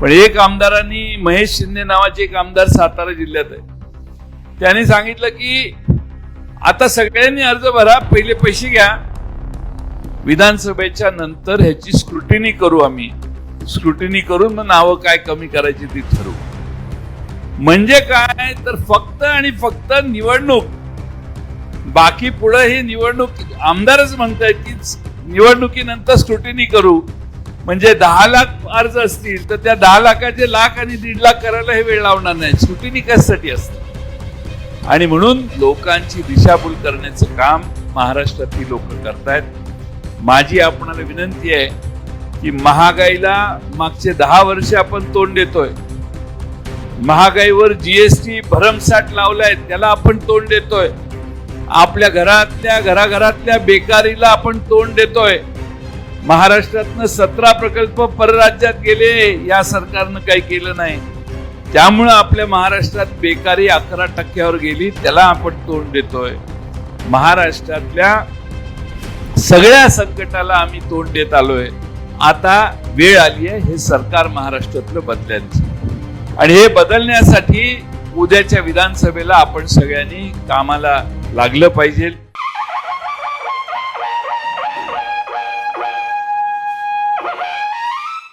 पण एक आमदारांनी महेश शिंदे नावाचे एक आमदार सातारा जिल्ह्यात आहे. त्यांनी सांगितलं की आता सगळ्यांनी अर्ज भरा पहिले पैसे घ्या. विधानसभेच्या नंतर ह्याची स्क्रुटिनी करू आम्ही. स्क्रुटिनी करून मग नावं काय कमी करायची ती ठरवू. म्हणजे काय? तर फक्त आणि फक्त निवडणूक. बाकी पुढं ही निवडणूक आमदारच म्हणतायत की निवडणुकीनंतर स्क्रुटिनी करू. म्हणजे दहा लाख अर्ज असतील तर त्या दहा लाखाचे लाख आणि दीड लाख करायला हे वेळ लावणार नाही. सुट्टी निकासासाठी असते. आणि म्हणून लोकांची दिशाभूल करण्याचं काम महाराष्ट्रातली लोक करतायत. माझी आपणाला विनंती आहे की महागाईला मागचे दहा वर्ष आपण तोंड देतोय. महागाईवर जीएसटी भरमसाठ लावलाय त्याला आपण तोंड देतोय. आपल्या घरातल्या घराघरातल्या बेकारीला आपण तोंड देतोय. महाराष्ट्रातनं सतरा प्रकल्प परराज्यात गेले या सरकारनं काही केलं नाही. त्यामुळं आपल्या महाराष्ट्रात बेकारी अकरा टक्क्यावर गेली त्याला आपण तोंड देतोय. महाराष्ट्रातल्या सगळ्या संकटाला आम्ही तोंड देत आलोय. आता वेळ आली आहे हे सरकार महाराष्ट्रातलं बदलायचं. आणि हे बदलण्यासाठी उद्याच्या विधानसभेला आपण सगळ्यांनी कामाला लागलं पाहिजे.